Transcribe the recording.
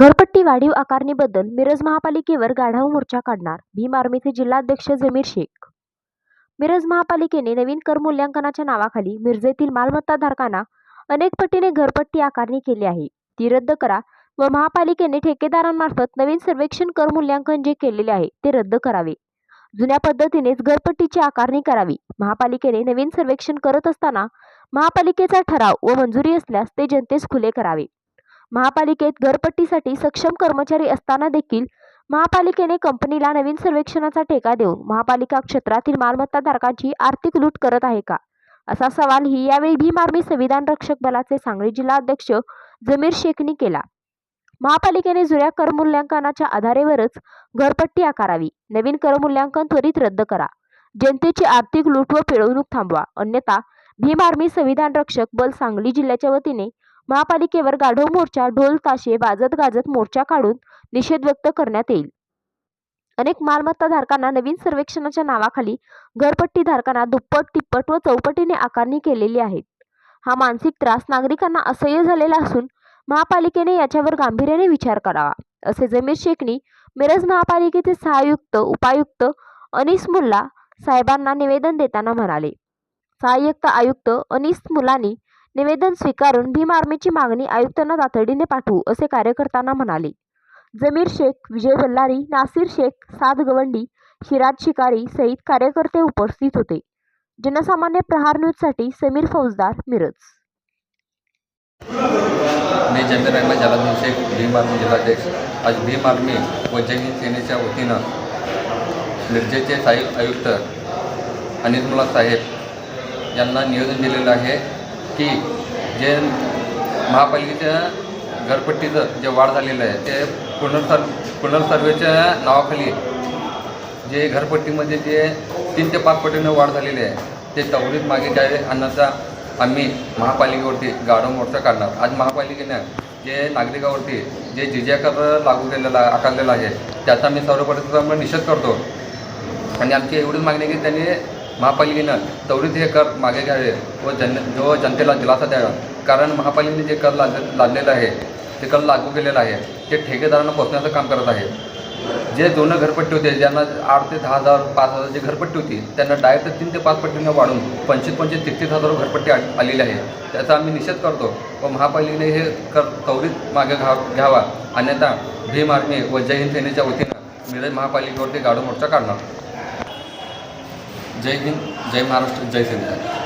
घरपट्टी वाढीव आकारणीबद्दल मिरज महापालिकेवर गाढव मोर्चा काढणार भीम आर्मीचे जिल्हाध्यक्ष जमीर शेख. मिरज महापालिकेने नवीन कर मूल्यांकनाच्या नावाखाली मिरजेतील मालमत्ताधारकांना अनेक पटीने घरपट्टी आकारणी केली आहे. ती रद्द करा व महापालिकेने ठेकेदारांमार्फत नवीन सर्वेक्षण कर मूल्यांकन जे केलेले आहे ते रद्द करावे. जुन्या पद्धतीनेच घरपट्टीची आकारणी करावी. महापालिकेने नवीन सर्वेक्षण करत असताना महापालिकेचा ठराव व मंजुरी असल्यास ते जनतेस खुले करावे. महापालिकेत घरपट्टीसाठी सक्षम कर्मचारी असताना देखील महापालिकेने कंपनीला नवीन सर्वेक्षणाचा ठेका देऊन महापालिका क्षेत्रातील मालमत्ताधारकांची आर्थिक लूट करत आहे का? असा सवालही यावेळी भीम आर्मी संविधान रक्षक बलाचे सांगली जिल्हाध्यक्ष जमीर शेखनी केला. महापालिकेने जुन्या कर मूल्यांकनाच्या आधारेवरच घरपट्टी आकारावी. नवीन करमूल्यांकन त्वरित रद्द करा. जनतेची आर्थिक लूट व पिळवणूक थांबवा. अन्यथा भीम आर्मी संविधान रक्षक बल सांगली जिल्ह्याच्या वतीने महापालिकेवर गाढव मोर्चा ढोल ताशे वाजत गाजत मोर्चा काढून निषेध व्यक्त करण्यात येईल. अनेक मालमत्ताधारकांना नवीन सर्वेक्षणाच्या नावाखाली घरपट्टी धारकांना दुप्पट तिप्पट व चौपटीने आकारणी केलेली आहे. हा मानसिक त्रास नागरिकांना असह्य झालेला असून महापालिकेने याच्यावर गांभीर्याने विचार करावा असे जमीर शेखनी मिरज महापालिकेचे सहायुक्त उपायुक्त अनिस मुल्ला साहेबांना निवेदन देताना म्हणाले. सहाय्यक आयुक्त अनिस मुलानी निवेदन स्वीकारून भीम आर्मीची मागणी आयुक्तांना तातडीने पाठवू असे कार्यकर्त्यांना म्हणाले. जमीर शेख विजय बल्लारी नासिर शेख साद गवंडी शिराज शिकारी सहित कार्यकर्ते उपस्थित होते. जनसामान्य प्रहार न्यूजसाठी समीर फौजदार मिरज. मी जमीर अहमद जलालुद्दीन शेख भीम आर्मी जिल्हाध्यक्ष आज भीम आर्मी व जय सेनेच्या वतीनं मिरजेचे साहेब आयुक्त अनिर्मला साहेब यांना नियोजन दिलेलं आहे. की जे महापालिकेच्या घरपट्टीचं जे वाढ झालेलं आहे ते पुनर्सर पुनर्सर्वेच्या नावाखाली जे घरपट्टीमध्ये जे तीन ते पाच पटीनं वाढ झालेली आहे ते त्वरित मागे घ्यावे अन्यथा आम्ही महापालिकेवरती गाढव मोर्चा काढणार. आज महापालिकेनं जे नागरिकावरती जे जिजाकर लागू केलेला आकारलेला आहे त्याचा मी सर्वप्रथम निषेध करतो. आणि आमची एवढीच मागणी की त्यांनी महापालिकेनं त्वरित हे कर मागे घ्यावे व जन व जनतेला दिलासा द्यावा. कारण महापालिकेने जे कर लाद लादलेलं आहे ते कर लागू केलेलं आहे ते ठेकेदारांना पोचण्याचं काम करत आहे. जे जुनं घरपट्टी होते ज्यांना आठ ते दहा हजार पाच हजार जी घरपट्टी होती त्यांना डायरेक्ट तीन ते पाच पट्टीनं वाढून पंचवीस पंचवीस तेहतीस हजार घरपट्टी आलेली आहे. त्याचा आम्ही निषेध करतो व महापालिकेने हे कर त्वरित मागे घा घ्यावा. अन्यथा भीम आर्मी व जय हिंद सेनेच्या वतीनं मिरज महापालिकेवरती गाडो मोर्चा काढणार. जय हिंद जय महाराष्ट्र जय सेना